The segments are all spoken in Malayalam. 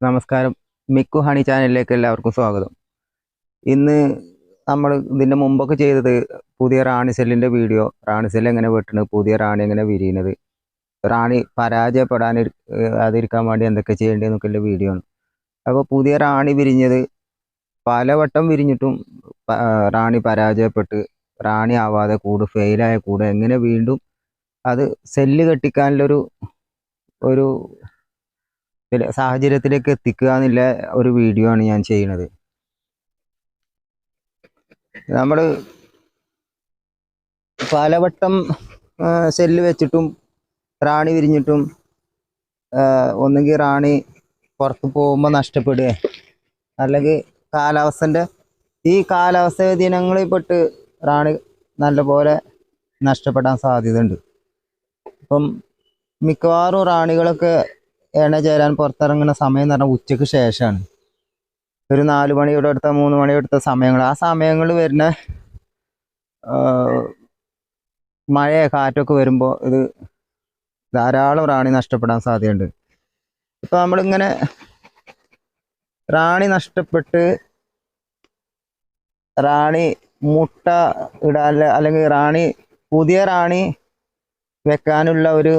നമസ്കാരം. മിക്കു ഹണി ചാനലിലേക്ക് എല്ലാവർക്കും സ്വാഗതം. ഇന്ന് നമ്മൾ ഇതിന്റെ മുമ്പൊക്കെ ചെയ്തത് പുതിയ റാണി സെല്ലിന്റെ വീഡിയോ. റാണി സെല്ല് എങ്ങനെ വെട്ടണത് പുതിയ റാണി എങ്ങനെ വിരിയുന്നത്? റാണി പരാജയപ്പെടാൻ അതിരിക്കാൻ വേണ്ടി എന്തൊക്കെ ചെയ്യേണ്ടതെന്നൊക്കെയുള്ള വീഡിയോ ആണ്. അപ്പോൾ പുതിയ റാണി വിരിഞ്ഞത് പലവട്ടം വിരിഞ്ഞിട്ടും റാണി പരാജയപ്പെട്ട് റാണി ആവാതെ കൂട് ഫെയിലായ കൂട് എങ്ങനെ വീണ്ടും അത് സെല്ല് കെട്ടിക്കാനുള്ളൊരു ഒരു സാഹചര്യത്തിലേക്ക് എത്തിക്കുക എന്നുള്ള ഒരു വീഡിയോ ആണ് ഞാൻ ചെയ്യുന്നത്. നമ്മൾ പലവട്ടം സെല്ല് വെച്ചിട്ടും റാണി വിരിഞ്ഞിട്ടും ഒന്നുകിൽ റാണി പുറത്ത് പോകുമ്പോൾ നഷ്ടപ്പെടുക. അല്ലെങ്കിൽ കാലാവസ്ഥന്റെ ഈ കാലാവസ്ഥ വ്യതിയാനങ്ങളിൽ പെട്ട് റാണി നല്ലപോലെ നഷ്ടപ്പെടാൻ സാധ്യതയുണ്ട്. അപ്പം മിക്കവാറും റാണികളൊക്കെ എണ്ണ ചേരാൻ പുറത്തിറങ്ങുന്ന സമയം എന്ന് പറഞ്ഞാൽ ഉച്ചയ്ക്ക് ശേഷമാണ്. ഒരു നാല് മണിയുടെ അടുത്ത മൂന്ന് മണിയുടെ അടുത്ത സമയങ്ങൾ. ആ സമയങ്ങളിൽ വരുന്ന മഴയോ കാറ്റൊക്കെ വരുമ്പോൾ ഇത് ധാരാളം റാണി നഷ്ടപ്പെടാൻ സാധ്യതയുണ്ട്. ഇപ്പം നമ്മളിങ്ങനെ റാണി നഷ്ടപ്പെട്ട് റാണി മുട്ട ഇടാൻ അല്ലെങ്കിൽ റാണി പുതിയ റാണി വെക്കാനുള്ള ഒരു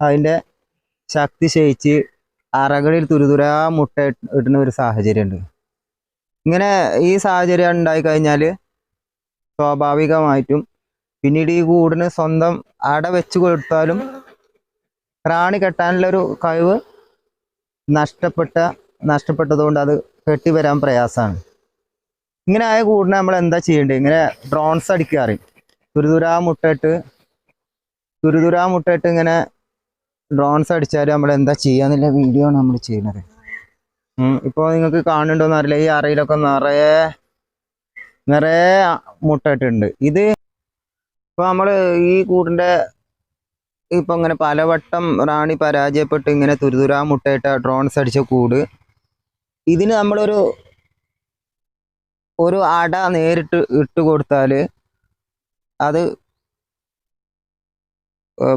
അതിന്റെ ശക്തി ക്ഷയിച്ച് അറകളിൽ തുരുതുരാ മുട്ട ഇടുന്ന ഒരു സാഹചര്യമുണ്ട്. ഇങ്ങനെ ഈ സാഹചര്യം ഉണ്ടായി കഴിഞ്ഞാൽ സ്വാഭാവികമായിട്ടും പിന്നീട് ഈ കൂടിന് സ്വന്തം അട വെച്ച് കൊടുത്താലും റാണി കെട്ടാനുള്ളൊരു കഴിവ് നഷ്ടപ്പെട്ട നഷ്ടപ്പെട്ടതുകൊണ്ട് അത് കെട്ടി വരാൻ പ്രയാസമാണ്. ഇങ്ങനെ ആയ കൂടിനെ നമ്മൾ എന്താ ചെയ്യേണ്ടത്? ഇങ്ങനെ ഡ്രോൺസ് അടിക്കാറ്. തുരുതുരാ മുട്ടയിട്ട് തുരുതുരാ മുട്ടയിട്ട് ഇങ്ങനെ ഡ്രോൺസ് അടിച്ചാൽ നമ്മൾ എന്താ ചെയ്യാന്നുള്ള വീഡിയോ ആണ് നമ്മൾ ചെയ്യുന്നത്. ഇപ്പോൾ നിങ്ങൾക്ക് കാണുന്നുണ്ടോന്ന് അറിയില്ല. ഈ അറയിലൊക്കെ നിറയെ നിറയെ മുട്ടയിട്ടുണ്ട്. ഇത് ഇപ്പോൾ നമ്മൾ ഈ കൂടിന്റെ ഇപ്പം ഇങ്ങനെ പലവട്ടം റാണി പരാജയപ്പെട്ട് ഇങ്ങനെ തുരുതുരാ മുട്ടയിട്ട ഡ്രോൺസ് അടിച്ച കൂട്. ഇതിന് നമ്മളൊരു ഒരു അട നേരിട്ട് ഇട്ട് കൊടുത്താൽ അത്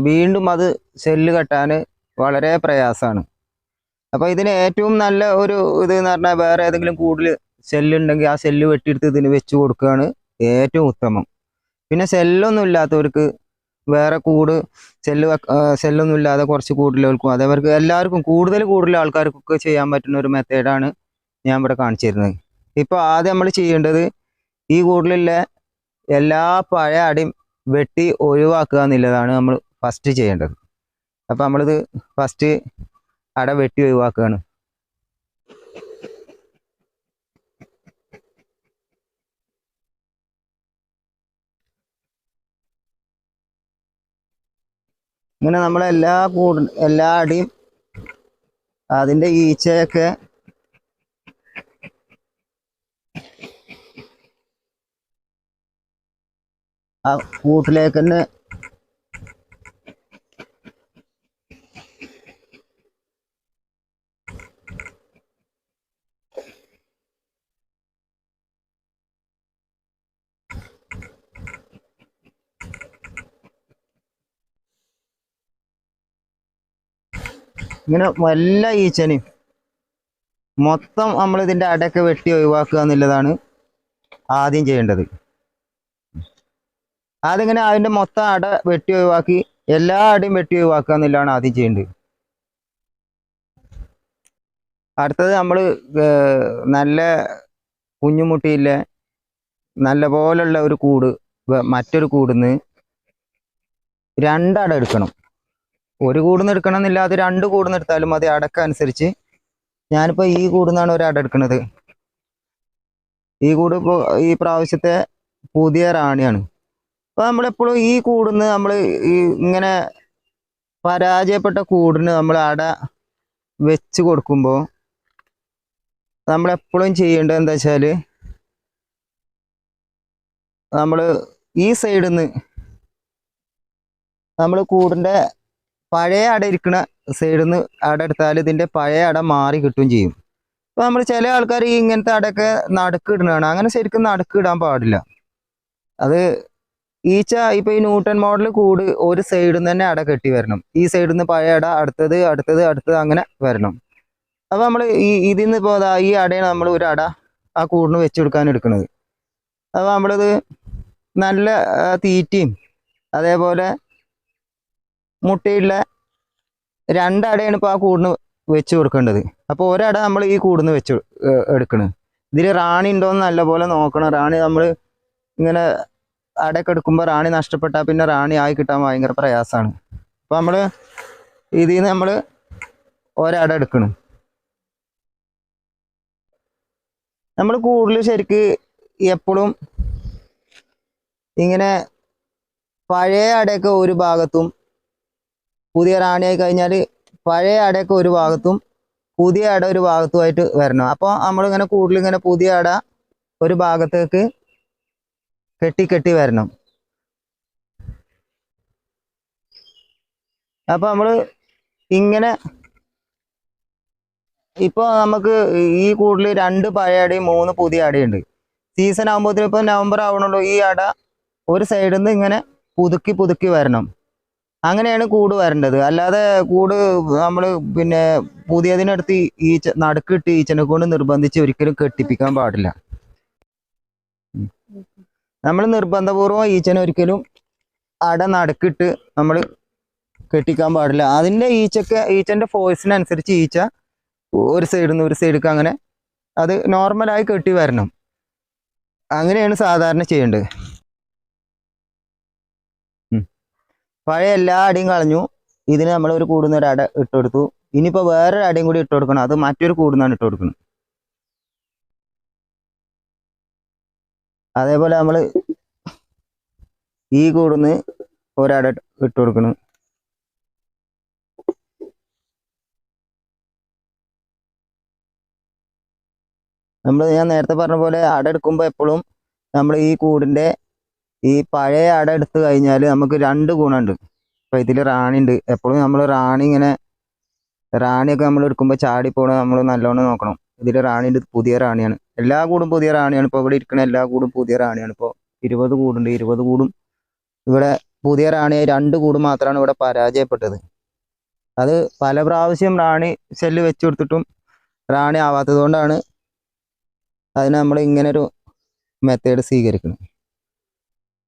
വീണ്ടും അത് സെല്ല് കെട്ടാൻ വളരെ പ്രയാസമാണ്. അപ്പോൾ ഇതിന് ഏറ്റവും നല്ല ഒരു ഇത് എന്ന് പറഞ്ഞാൽ വേറെ ഏതെങ്കിലും കൂടുതൽ സെല്ലുണ്ടെങ്കിൽ ആ സെല്ല് വെട്ടിയെടുത്ത് ഇതിന് വെച്ച് കൊടുക്കുകയാണ് ഏറ്റവും ഉത്തമം. പിന്നെ സെല്ലൊന്നും ഇല്ലാത്തവർക്ക് വേറെ കൂട് സെല്ല് സെല്ലൊന്നും ഇല്ലാതെ കുറച്ച് കൂടുതലുകൾക്കും അതേവർക്ക് എല്ലാവർക്കും കൂടുതൽ കൂടുതൽ ആൾക്കാർക്കൊക്കെ ചെയ്യാൻ പറ്റുന്ന ഒരു മെത്തേഡാണ് ഞാൻ ഇവിടെ കാണിച്ചിരുന്നത്. ഇപ്പോൾ ആദ്യം നമ്മൾ ചെയ്യേണ്ടത് ഈ കൂടുതലുള്ള എല്ലാ പഴയ അടിയും വെട്ടി ഒഴിവാക്കുക എന്നുള്ളതാണ് നമ്മൾ ഫസ്റ്റ് ചെയ്യേണ്ടത്. അപ്പം നമ്മളിത് ഫസ്റ്റ് അട വെട്ടി ഒഴിവാക്കുകയാണ് ഇങ്ങനെ നമ്മളെല്ലാ കൂട് എല്ലാ അടിയും അതിന്റെ ഈച്ചയൊക്കെ ആ കൂട്ടിലേക്ക് തന്നെ ഇങ്ങനെ വല്ല ഈച്ചനെയും മൊത്തം നമ്മൾ ഇതിന്റെ അടയൊക്കെ വെട്ടി ഒഴിവാക്കുക എന്നുള്ളതാണ് ആദ്യം ചെയ്യേണ്ടത്. അതിങ്ങനെ അതിന്റെ മൊത്തം അട വെട്ടി ഒഴിവാക്കി എല്ലാ അടയും വെട്ടി ഒഴിവാക്കുക എന്നുള്ളതാണ് ആദ്യം ചെയ്യേണ്ടത്. അടുത്തത് നമ്മൾ നല്ല കുഞ്ഞുമുട്ടിയിലെ നല്ല പോലുള്ള ഒരു കൂട് മറ്റൊരു കൂടിന്ന് രണ്ടട എടുക്കണം. ഒരു കൂടുന്ന് എടുക്കണം എന്നില്ല അത് രണ്ട് കൂടുന്ന് എടുത്താലും മതി. അടക്കനുസരിച്ച് ഞാനിപ്പോൾ ഈ കൂടുന്നാണ് ഒരു അട എടുക്കുന്നത് ഈ കൂട് ഇപ്പോൾ ഈ പ്രാവശ്യത്തെ പുതിയ റാണിയാണ്. അപ്പോൾ നമ്മളെപ്പോഴും ഈ കൂടുന്ന് നമ്മൾ ഈ ഇങ്ങനെ പരാജയപ്പെട്ട കൂടിന് നമ്മൾ അട വെച്ച് കൊടുക്കുമ്പോൾ നമ്മളെപ്പോഴും ചെയ്യേണ്ടത് എന്താ വെച്ചാൽ നമ്മൾ ഈ സൈഡിൽ നിന്ന് നമ്മൾ കൂടിന്റെ പഴയ അട ഇരിക്കുന്ന സൈഡിൽ നിന്ന് അട എടുത്താൽ ഇതിന്റെ പഴയ അട മാറി കിട്ടുകയും ചെയ്യും. അപ്പോൾ നമ്മൾ ചില ആൾക്കാർ ഈ ഇങ്ങനത്തെ അടയൊക്കെ നടുക്ക് ഇടുന്നതാണ്. അങ്ങനെ ശരിക്കും നടുക്ക് ഇടാൻ പാടില്ല. അത് ഈച്ച ഇപ്പോൾ ഈ ന്യൂട്ടൺ മോഡൽ കൂട് ഒരു സൈഡിൽ നിന്ന് തന്നെ അട കെട്ടി വരണം. ഈ സൈഡിൽ നിന്ന് പഴയ അട അടുത്തത് അടുത്തത് അടുത്തത് അങ്ങനെ വരണം. അപ്പോൾ നമ്മൾ ഈ ഇതിൽ നിന്ന് ഇപ്പോൾ ഈ അടയാണ് നമ്മൾ ഒരു അട ആ കൂടിന് വെച്ച് കൊടുക്കാൻ എടുക്കുന്നത് അപ്പോൾ നമ്മളിത് നല്ല തീറ്റയും അതേപോലെ മുട്ടയുള്ള രണ്ടടയാണ് ഇപ്പോൾ ആ കൂടിന് വെച്ച് കൊടുക്കേണ്ടത്. അപ്പോൾ ഒരട നമ്മൾ ഈ കൂടുന്ന് വെച്ച് എടുക്കണത് ഇതിൽ റാണി ഉണ്ടോയെന്ന് നല്ലപോലെ നോക്കണം. റാണി നമ്മൾ ഇങ്ങനെ അടയൊക്കെ എടുക്കുമ്പോൾ റാണി നഷ്ടപ്പെട്ടാൽ പിന്നെ റാണി ആയി കിട്ടാൻ ഭയങ്കര പ്രയാസമാണ് അപ്പോൾ നമ്മൾ ഇതിൽ നിന്ന് നമ്മൾ ഒരട എടുക്കണം. നമ്മൾ കൂടുതൽ ശരിക്ക് എപ്പോഴും ഇങ്ങനെ പഴയ അടയൊക്കെ ഒരു ഭാഗത്തും പുതിയ റാണിയായി കഴിഞ്ഞാൽ പഴയ അടയൊക്കെ ഒരു ഭാഗത്തും പുതിയ അട ഒരു ഭാഗത്തുമായിട്ട് വരണം. അപ്പോൾ നമ്മളിങ്ങനെ കൂടുതലിങ്ങനെ പുതിയ അട ഒരു ഭാഗത്തേക്ക് കെട്ടി കെട്ടി വരണം. അപ്പോൾ നമ്മൾ ഇങ്ങനെ ഇപ്പോൾ നമുക്ക് ഈ കൂടുതൽ രണ്ട് പഴയ അടയും മൂന്ന് പുതിയ അടയുണ്ട്. സീസൺ ആകുമ്പോഴത്തേക്കും ഇപ്പോൾ നവംബർ ആവണുള്ളൂ ഈ അട ഒരു സൈഡിൽ നിന്ന് ഇങ്ങനെ പുതുക്കി പുതുക്കി വരണം. അങ്ങനെയാണ് കൂട് വരേണ്ടത്. അല്ലാതെ കൂട് നമ്മൾ പിന്നെ പുതിയതിനടുത്ത് ഈച്ച നടുക്കിട്ട് ഈച്ചനെ കൊണ്ട് നിർബന്ധിച്ച് ഒരിക്കലും കെട്ടിപ്പിക്കാൻ പാടില്ല. നമ്മൾ നിർബന്ധപൂർവം ഈച്ചനെ ഒരിക്കലും അട നടുക്കിട്ട് നമ്മൾ കെട്ടിക്കാൻ പാടില്ല. അതിന്റെ ഈച്ചക്ക് ഈച്ചന്റെ ഫോഴ്സിനനുസരിച്ച് ഈച്ച ഒരു സൈഡിൽ നിന്ന് ഒരു സൈഡിലേക്ക് അങ്ങനെ അത് നോർമലായി കെട്ടി വരണം. അങ്ങനെയാണ് സാധാരണ ചെയ്യേണ്ടത്. പഴയ എല്ലാ അടിയും കളഞ്ഞു. ഇതിന് നമ്മൾ ഒരു കൂടുന്ന ഒരു അട ഇട്ട് കൊടുത്തു ഇനിയിപ്പോൾ വേറൊരു അടയും കൂടി ഇട്ട് കൊടുക്കണം. അത് മറ്റൊരു കൂടുന്നാണ് ഇട്ട് കൊടുക്കുന്നത്. അതേപോലെ നമ്മൾ ഈ കൂടുന്ന് ഒരട ഇട്ട് കൊടുക്കണം. നമ്മൾ ഞാൻ നേരത്തെ പറഞ്ഞ പോലെ അട എടുക്കുമ്പോൾ എപ്പോഴും നമ്മൾ ഈ കൂടിന്റെ ഈ പഴയ അട എടുത്തു കഴിഞ്ഞാൽ നമുക്ക് രണ്ട് ഗുണമുണ്ട്. ഇപ്പം ഇതിൽ റാണി ഉണ്ട് എപ്പോഴും നമ്മൾ റാണി ഇങ്ങനെ റാണിയൊക്കെ നമ്മൾ എടുക്കുമ്പോൾ ചാടി പോകണ നമ്മൾ നല്ലോണം നോക്കണം. ഇതിൽ റാണി ഉണ്ട് പുതിയ റാണിയാണ്. എല്ലാ കൂടും പുതിയ റാണിയാണ്. ഇപ്പോൾ ഇവിടെ ഇരിക്കുന്ന എല്ലാ കൂടും പുതിയ റാണിയാണ്. ഇപ്പോൾ ഇരുപത് കൂടുണ്ട്. ഇരുപത് കൂടും ഇവിടെ പുതിയ റാണിയായി രണ്ട് കൂട് മാത്രമാണ് ഇവിടെ പരാജയപ്പെട്ടത്. അത് പല പ്രാവശ്യം റാണി സെല്ല് വെച്ച് കൊടുത്തിട്ടും റാണി ആവാത്തത് കൊണ്ടാണ് അതിന് നമ്മൾ ഇങ്ങനൊരു മെത്തേഡ് സ്വീകരിക്കണം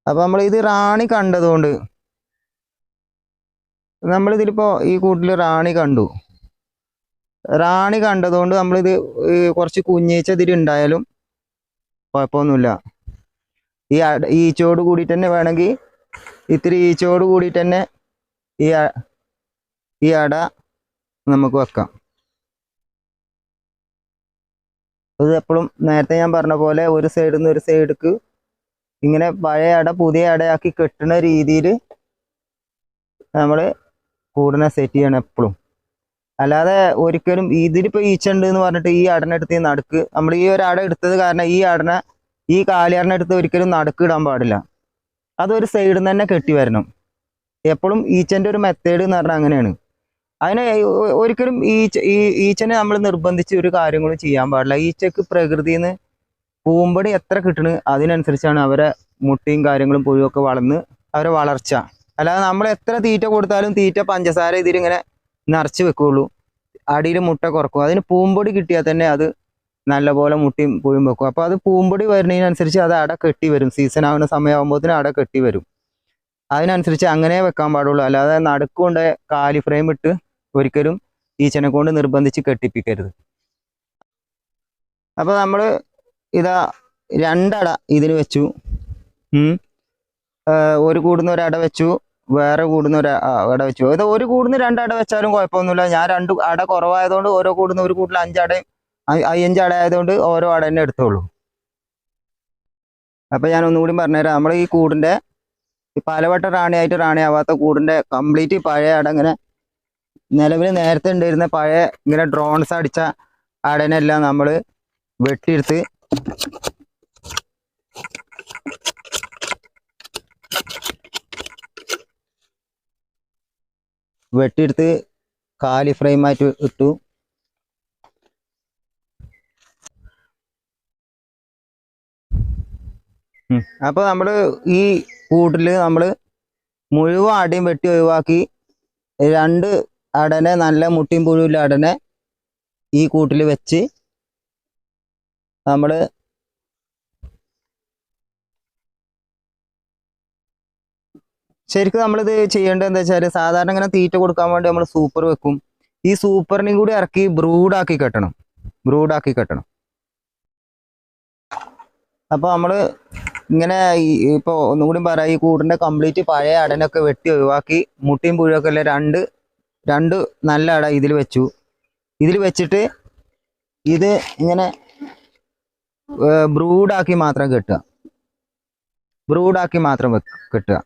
അപ്പൊ നമ്മൾ ഇത് റാണി കണ്ടതുകൊണ്ട് നമ്മൾ ഇതിലിപ്പോ ഈ കൂട്ടിൽ റാണി കണ്ടു. റാണി കണ്ടതുകൊണ്ട് നമ്മളിത് കുറച്ച് കുഞ്ഞീച്ച ഇതിൽ ഉണ്ടായാലും കുഴപ്പമൊന്നുമില്ല. ഈ ഈച്ചോട് കൂടിയിട്ട് തന്നെ വേണമെങ്കിൽ ഇത്തിരി ഈച്ചയോട് കൂടിയിട്ട് തന്നെ ഈ ഈ അട നമുക്ക് വെക്കാം. ഇത് എപ്പോഴും നേരത്തെ ഞാൻ പറഞ്ഞ പോലെ ഒരു സൈഡിൽ നിന്ന് ഒരു സൈഡിക്ക് ഇങ്ങനെ പഴയ അട പുതിയ അടയാക്കി കെട്ടുന്ന രീതിയിൽ നമ്മൾ കൂടിനെ സെറ്റ് ചെയ്യണം എപ്പോഴും അല്ലാതെ ഒരിക്കലും ഇതിലിപ്പോൾ ഈച്ചുണ്ട് എന്ന് പറഞ്ഞിട്ട് ഈ അടനെടുത്ത് നടുക്ക് നമ്മൾ ഈ ഒരു അട എടുത്തത് കാരണം ഈ അടനെ ഈ കാലിയാറിനെ എടുത്ത് ഒരിക്കലും നടുക്ക് ഇടാൻ പാടില്ല. അതൊരു സൈഡിൽ നിന്ന് തന്നെ കെട്ടി വരണം. എപ്പോഴും ഈച്ചന്റെ ഒരു മെത്തേഡ് എന്ന് പറഞ്ഞാൽ അങ്ങനെയാണ്. അതിനെ ഒരിക്കലും ഈച്ച ഈ ഈച്ചനെ നമ്മൾ നിർബന്ധിച്ച് ഒരു കാര്യങ്ങളും ചെയ്യാൻ പാടില്ല. ഈച്ചക്ക് പ്രകൃതിയിൽ നിന്ന് പൂമ്പടി എത്ര കിട്ടണ് അതിനനുസരിച്ചാണ് അവരെ മുട്ടയും കാര്യങ്ങളും പുഴുവൊക്കെ വളർന്ന് അവരെ വളർച്ച. അല്ലാതെ നമ്മൾ എത്ര തീറ്റ കൊടുത്താലും തീറ്റ പഞ്ചസാര ഇതിലിങ്ങനെ നിറച്ച് വെക്കുള്ളൂ. അടിയിൽ മുട്ട കുറക്കും. അതിന് പൂമ്പൊടി കിട്ടിയാൽ തന്നെ അത് നല്ലപോലെ മുട്ടിയും പുഴും വെക്കും. അപ്പോൾ അത് പൂമ്പൊടി വരുന്നതിനനുസരിച്ച് അത് അട കെട്ടി വരും. സീസൺ ആവുന്ന സമയമാകുമ്പോഴത്തേനും അട കെട്ടി വരും. അതിനനുസരിച്ച് അങ്ങനെ വെക്കാൻ പാടുള്ളൂ. അല്ലാതെ നടുക്കൊണ്ട് കാലി ഫ്രെയിം ഇട്ട് ഒരിക്കലും ഈച്ചനെ കൊണ്ട് നിർബന്ധിച്ച് കെട്ടിപ്പിക്കരുത്. അപ്പോൾ നമ്മൾ ഇതാ രണ്ടട ഇതിന് വെച്ചു. ഒരു കൂടുന്ന ഒരട വെച്ചു. വേറെ കൂടുന്ന ഒരു അട വെച്ചു. ഇത് ഒരു കൂടുന്ന രണ്ടട വെച്ചാലും കുഴപ്പമൊന്നുമില്ല. ഞാൻ രണ്ട് അട കുറവായതുകൊണ്ട് ഓരോ കൂടുന്ന ഒരു കൂട്ടിൽ അഞ്ചടയും അ- അയ്യഞ്ച് അട ആയതുകൊണ്ട് ഓരോ അട തന്നെ എടുത്തോളൂ. അപ്പൊ ഞാൻ ഒന്നുകൂടി പറഞ്ഞുതരാം. നമ്മൾ ഈ കൂടിന്റെ ഈ പലവട്ട റാണിയായിട്ട് റാണിയാവാത്ത കൂടിന്റെ കംപ്ലീറ്റ് പഴയ അട ഇങ്ങനെ നിലവിൽ നേരത്തെ ഉണ്ടായിരുന്ന പഴയ ഇങ്ങനെ ഡ്രോൺസ് അടിച്ച അടനെല്ലാം നമ്മൾ വെട്ടിയെടുത്ത് വെട്ടിയെടുത്ത് കാലി ഫ്രെയിമായിട്ട് ഇട്ടു. അപ്പോൾ അപ്പൊ നമ്മൾ ഈ കൂട്ടിൽ നമ്മൾ മുഴുവൻ അടിയും വെട്ടി ഒഴിവാക്കി രണ്ട് അടനെ നല്ല മുട്ടിയും പുഴുവില്ല അടനെ ഈ കൂട്ടിൽ വെച്ച് നമ്മൾ ശരിക്കും നമ്മളിത് ചെയ്യേണ്ടത് എന്താ വെച്ചാൽ സാധാരണ ഇങ്ങനെ തീറ്റ കൊടുക്കാൻ വേണ്ടി നമ്മൾ സൂപ്പർ വെക്കും. ഈ സൂപ്പറിനെയും കൂടി ഇറക്കി ബ്രൂഡാക്കി കെട്ടണം. ബ്രൂഡാക്കി കെട്ടണം. അപ്പോൾ നമ്മൾ ഇങ്ങനെ ഇപ്പൊ ഒന്നുകൂടി പറയാം. ഈ കൂടിന്റെ കംപ്ലീറ്റ് പഴയ അടനൊക്കെ വെട്ടി ഒഴിവാക്കി മുട്ടിയും പുഴുവൊക്കെ ഉള്ള രണ്ട് രണ്ട് നല്ല അട ഇതിൽ വെച്ചു. ഇതിൽ വെച്ചിട്ട് ഇത് ഇങ്ങനെ ബ്രൂഡാക്കി മാത്രം കെട്ടുക. ബ്രൂഡാക്കി മാത്രം കെട്ടുക.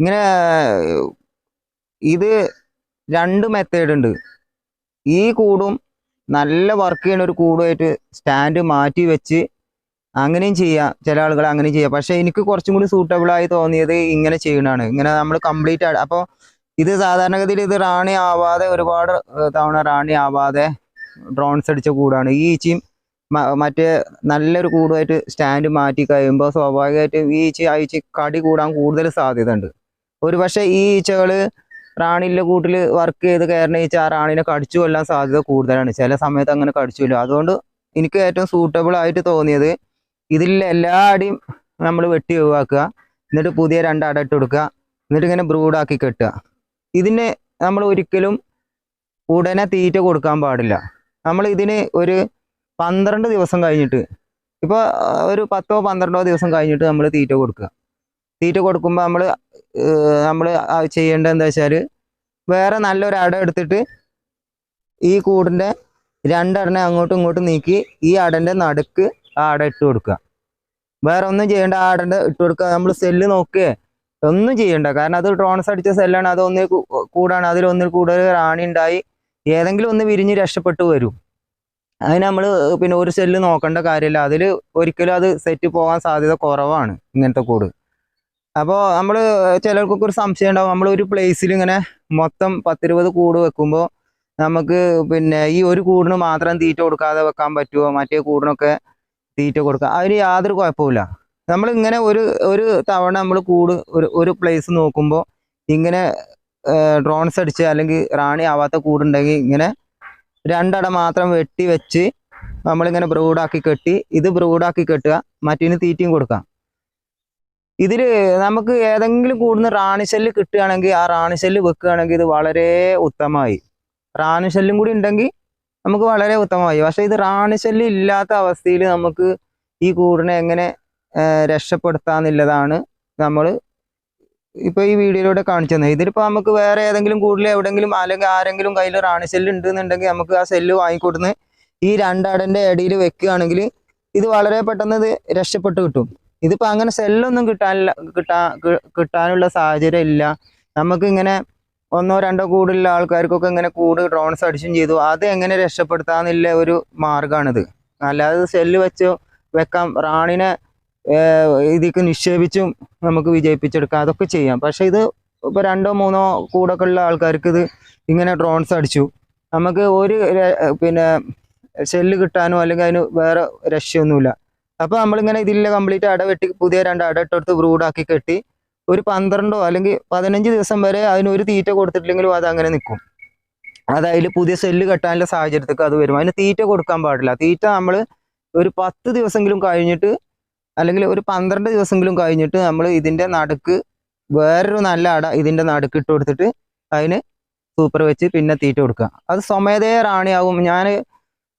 ഇങ്ങനെ ഇത് രണ്ട് മെത്തേഡ് ഉണ്ട്. ഈ കൂടും നല്ല വർക്ക് ചെയ്യുന്ന ഒരു കൂടുമായിട്ട് സ്റ്റാൻഡ് മാറ്റി വെച്ച് അങ്ങനെയും ചെയ്യാം. ചില ആളുകൾ അങ്ങനെയും ചെയ്യാം. പക്ഷേ എനിക്ക് കുറച്ചും കൂടി സൂട്ടബിൾ ആയി തോന്നിയത് ഇങ്ങനെ ചെയ്യണതാണ്. ഇങ്ങനെ നമ്മൾ കംപ്ലീറ്റ് അപ്പോൾ ഇത് സാധാരണഗതിയിൽ ഇത് റാണി ആവാതെ ഒരുപാട് തവണ റാണി ആവാതെ ഡ്രോൺസ് അടിച്ച കൂടാണ് ഈ ഈച്ചയും മറ്റേ നല്ലൊരു കൂടുമായിട്ട് സ്റ്റാൻഡ് മാറ്റി കഴിയുമ്പോൾ സ്വാഭാവികമായിട്ടും ഈ ഈച്ച ആ ഈച്ച കടി കൂടാൻ കൂടുതൽ സാധ്യത ഉണ്ട് ഒരു പക്ഷേ ഈ ഈച്ചകൾ റാണിന്റെ കൂട്ടിൽ വർക്ക് ചെയ്ത് കയറുന്ന ഈച്ച ആ റാണിനെ കടിച്ചു കൊല്ലാൻ സാധ്യത കൂടുതലാണ്. ചില സമയത്ത് അങ്ങനെ കടിച്ചു കൊല്ലും. അതുകൊണ്ട് എനിക്ക് ഏറ്റവും സൂട്ടബിൾ ആയിട്ട് തോന്നിയത് ഇതിൽ എല്ലാ അടിയും നമ്മൾ വെട്ടി ഒഴിവാക്കുക എന്നിട്ട് പുതിയ രണ്ട് ഇട്ട് കൊടുക്കുക എന്നിട്ട് ഇങ്ങനെ ബ്രൂഡാക്കി കെട്ടുക. ഇതിന് നമ്മൾ ഒരിക്കലും ഉടനെ തീറ്റ കൊടുക്കാൻ പാടില്ല. നമ്മൾ ഇതിന് ഒരു പന്ത്രണ്ട് ദിവസം കഴിഞ്ഞിട്ട്. ഇപ്പോൾ ഒരു പത്തോ പന്ത്രണ്ടോ ദിവസം കഴിഞ്ഞിട്ട് നമ്മൾ തീറ്റ കൊടുക്കുക. തീറ്റ കൊടുക്കുമ്പോൾ നമ്മൾ നമ്മൾ ചെയ്യേണ്ടത് എന്താ വെച്ചാൽ വേറെ നല്ലൊരു അട എടുത്തിട്ട് ഈ കൂടിന്റെ രണ്ടടനെ അങ്ങോട്ടും ഇങ്ങോട്ടും നീക്കി ഈ അടന്റെ നടുക്ക് ആ അട ഇട്ട് കൊടുക്കുക. വേറെ ഒന്നും ചെയ്യേണ്ട ആ അടന്റെ ഇട്ട് കൊടുക്കുക. നമ്മൾ സെല്ല് നോക്കുകയെ ഒന്നും ചെയ്യണ്ട. കാരണം അത് ട്രോൺസ് അടിച്ച സെല്ലാണ് അത് ഒന്നിൽ കൂടാണ്. അതിൽ ഒന്നിൽ കൂടുതൽ റാണി ഉണ്ടായി. ഏതെങ്കിലും ഒന്ന് വിരിഞ്ഞ് രക്ഷപ്പെട്ടു വരും. അതിന് നമ്മൾ പിന്നെ ഒരു സെല്ല് നോക്കേണ്ട കാര്യമില്ല. അതിൽ ഒരിക്കലും അത് സെറ്റ് പോകാൻ സാധ്യത കുറവാണ് ഇങ്ങനത്തെ കൂട് അപ്പോൾ നമ്മൾ ചിലർക്കൊക്കെ ഒരു സംശയം ഉണ്ടാവും. നമ്മൾ ഒരു പ്ലേസിൽ ഇങ്ങനെ മൊത്തം പത്തിരുപത് കൂട് വെക്കുമ്പോൾ നമുക്ക് പിന്നെ ഈ ഒരു കൂടിന് മാത്രം തീറ്റ കൊടുക്കാതെ വെക്കാൻ പറ്റുമോ മറ്റേ കൂടിനൊക്കെ തീറ്റ കൊടുക്കാം? അതിന് യാതൊരു കുഴപ്പമില്ല നമ്മൾ ഇങ്ങനെ ഒരു ഒരു തവണ നമ്മൾ കൂട് ഒരു ഒരു പ്ലേസ് നോക്കുമ്പോൾ ഇങ്ങനെ ഡ്രോൺസ് അടിച്ച് അല്ലെങ്കിൽ റാണി ആവാത്ത കൂടുണ്ടെങ്കിൽ ഇങ്ങനെ രണ്ടട മാത്രം വെട്ടി വെച്ച് നമ്മളിങ്ങനെ ബ്രൂഡാക്കി കെട്ടി ഇത് ബ്രൂഡാക്കി കെട്ടുക മറ്റേന് തീറ്റയും കൊടുക്കാം ഇതിൽ നമുക്ക് ഏതെങ്കിലും കൂടുന്ന റാണി ഷെല്ല് കിട്ടുകയാണെങ്കിൽ ആ റാണി ഷെല്ല് വെക്കുകയാണെങ്കിൽ ഇത് വളരെ ഉത്തമമായി. റാണി ഷെല്ലും കൂടി ഉണ്ടെങ്കിൽ നമുക്ക് വളരെ ഉത്തമമായി. പക്ഷേ ഇത് റാണി ഷെല്ല് ഇല്ലാത്ത അവസ്ഥയിൽ നമുക്ക് ഈ കൂടിനെ എങ്ങനെ രക്ഷപ്പെടുത്താന്നുള്ളതാണ് നമ്മൾ ഇപ്പോൾ ഈ വീഡിയോയിലൂടെ കാണിച്ചു തന്നെ ഇതിലിപ്പോൾ നമുക്ക് വേറെ ഏതെങ്കിലും കൂടുതൽ എവിടെയെങ്കിലും അല്ലെങ്കിൽ ആരെങ്കിലും കയ്യിൽ റാണി സെല്ല് ഉണ്ടെന്നുണ്ടെങ്കിൽ നമുക്ക് ആ സെല്ല് വാങ്ങിക്കൊടുന്ന് ഈ രണ്ടടന്റെ ഇടയിൽ വെക്കുകയാണെങ്കിൽ ഇത് വളരെ പെട്ടെന്ന് ഇത് രക്ഷപ്പെട്ട് കിട്ടും. ഇതിപ്പോൾ അങ്ങനെ സെല്ലൊന്നും കിട്ടാനില്ല കിട്ടാ കിട്ടാനുള്ള സാഹചര്യം ഇല്ല. നമുക്ക് ഇങ്ങനെ ഒന്നോ രണ്ടോ കൂടുതലുള്ള ആൾക്കാർക്കൊക്കെ ഇങ്ങനെ കൂട് ഡ്രോൺസ് അടിച്ചും ചെയ്തു. അത് എങ്ങനെ രക്ഷപ്പെടുത്താന്നുള്ള ഒരു മാർഗമാണിത്. അല്ലാതെ സെല്ല് വെച്ച് വെക്കാം. റാണിനെ ഇതിക്ക് നിക്ഷേപിച്ചും നമുക്ക് വിജയിപ്പിച്ചെടുക്കാം. അതൊക്കെ ചെയ്യാം. പക്ഷേ ഇത് ഇപ്പോൾ രണ്ടോ മൂന്നോ കൂടൊക്കെ ഉള്ള ആൾക്കാർക്ക് ഇത് ഇങ്ങനെ ഡ്രോൺസ് അടിച്ചു. നമുക്ക് ഒരു പിന്നെ സെല്ല് കിട്ടാനോ അല്ലെങ്കിൽ അതിന് വേറെ രക്ഷയൊന്നുമില്ല. അപ്പോൾ നമ്മളിങ്ങനെ ഇതിലെ കംപ്ലീറ്റ് അട വെട്ടി പുതിയ രണ്ട് അട ഇട്ടെടുത്ത് ബ്രൂഡാക്കി കെട്ടി ഒരു പന്ത്രണ്ടോ അല്ലെങ്കിൽ പതിനഞ്ച് ദിവസം വരെ അതിനൊരു തീറ്റ കൊടുത്തിട്ടില്ലെങ്കിലും അത് അങ്ങനെ നിൽക്കും അതായത് പുതിയ സെല്ല് കെട്ടാനുള്ള സാഹചര്യത്തിൽ അത് വരും. അതിന് തീറ്റ കൊടുക്കാൻ പാടില്ല. തീറ്റ നമ്മൾ ഒരു പത്ത് ദിവസമെങ്കിലും കഴിഞ്ഞിട്ട് അല്ലെങ്കിൽ ഒരു പന്ത്രണ്ട് ദിവസമെങ്കിലും കഴിഞ്ഞിട്ട് നമ്മൾ ഇതിന്റെ നടുക്ക് വേറൊരു നല്ല അട ഇതിന്റെ നടുക്ക് ഇട്ട് കൊടുത്തിട്ട് അതിന് സൂപ്പർ വെച്ച് പിന്നെ തീറ്റ കൊടുക്കുക. അത് സ്വമേധയ റാണിയാകും ഞാൻ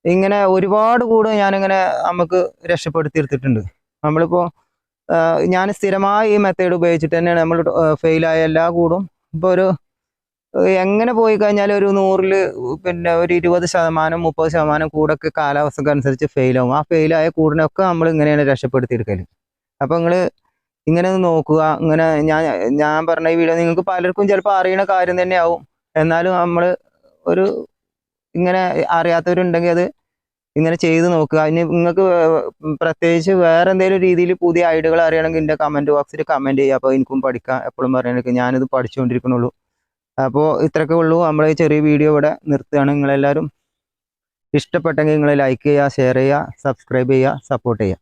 ഇങ്ങനെ ഒരുപാട് കൂട് ഞാനിങ്ങനെ നമുക്ക് രക്ഷപ്പെടുത്തി എടുത്തിട്ടുണ്ട്. നമ്മളിപ്പോൾ ഞാൻ സ്ഥിരമായി ഈ മെത്തേഡ് ഉപയോഗിച്ചിട്ട് തന്നെയാണ് നമ്മൾ ഫെയിലായ എല്ലാ കൂടും ഇപ്പോൾ ഒരു എങ്ങനെ പോയി കഴിഞ്ഞാൽ ഒരു നൂറിൽ പിന്നെ ഒരു ഇരുപത് ശതമാനം മുപ്പത് ശതമാനം കൂടൊക്കെ കാലാവസ്ഥക്ക് അനുസരിച്ച് ഫെയിലാവും ആ ഫെയിലായ കൂടിനൊക്കെ നമ്മൾ ഇങ്ങനെയാണ് രക്ഷപ്പെടുത്തിയെടുക്കൽ അപ്പം നിങ്ങൾ ഇങ്ങനെ നോക്കുക. ഇങ്ങനെ ഞാൻ ഞാൻ പറഞ്ഞ ഈ വീഡിയോ നിങ്ങൾക്ക് പലർക്കും ചിലപ്പോൾ അറിയണ കാര്യം തന്നെയാവും. എന്നാലും നമ്മൾ ഒരു ഇങ്ങനെ അറിയാത്തവരുണ്ടെങ്കിൽ അത് ഇങ്ങനെ ചെയ്ത് നോക്കുക. അതിന് നിങ്ങൾക്ക് പ്രത്യേകിച്ച് വേറെ എന്തെങ്കിലും രീതിയിൽ പുതിയ ഐഡിയകൾ അറിയണമെങ്കിൽ എന്റെ കമന്റ് ബോക്സിൽ കമന്റ് ചെയ്യുക. അപ്പോൾ എനിക്കും പഠിക്കാം. എപ്പോഴും പറയണമെങ്കിൽ ഞാനിത് പഠിച്ചുകൊണ്ടിരിക്കണുള്ളൂ അപ്പോൾ ഇത്രയൊക്കെ ഉള്ളൂ. നമ്മൾ ചെറിയ വീഡിയോ ഇവിടെ നിർത്തുകയാണ്. നിങ്ങളെല്ലാവരും ഇഷ്ടപ്പെട്ടെങ്കിൽ നിങ്ങൾ ലൈക്ക് ചെയ്യുക ഷെയർ ചെയ്യുക സബ്സ്ക്രൈബ് ചെയ്യുക സപ്പോർട്ട് ചെയ്യുക.